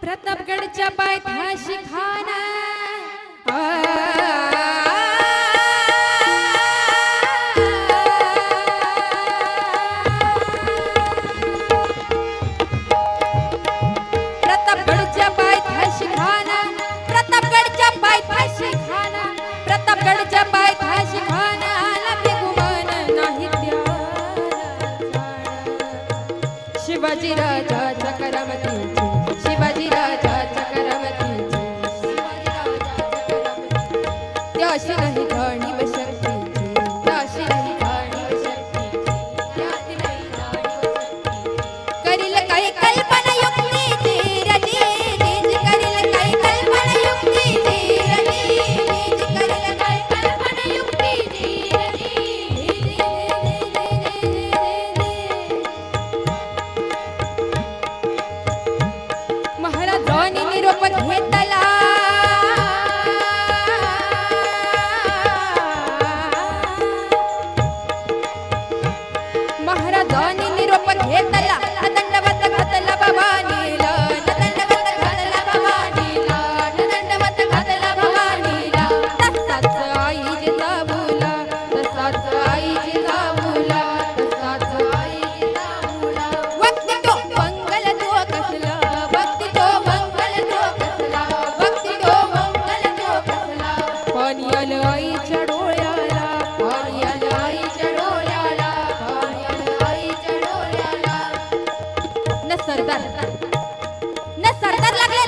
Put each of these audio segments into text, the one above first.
प्रतापगडच्या पायथ्याशी खाना.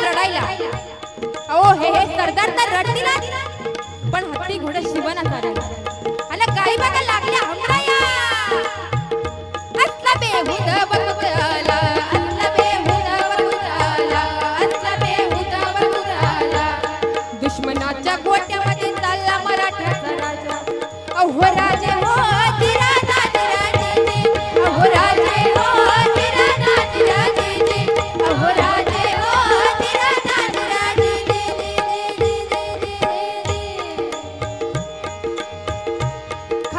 रडायला. अहो हे हे सरदार तर रडतील पण हत्ती घोडे शिवना चालेल अला गाई बघा लागल्या हमराया. असला बेहुद बनत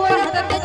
আমার হাতে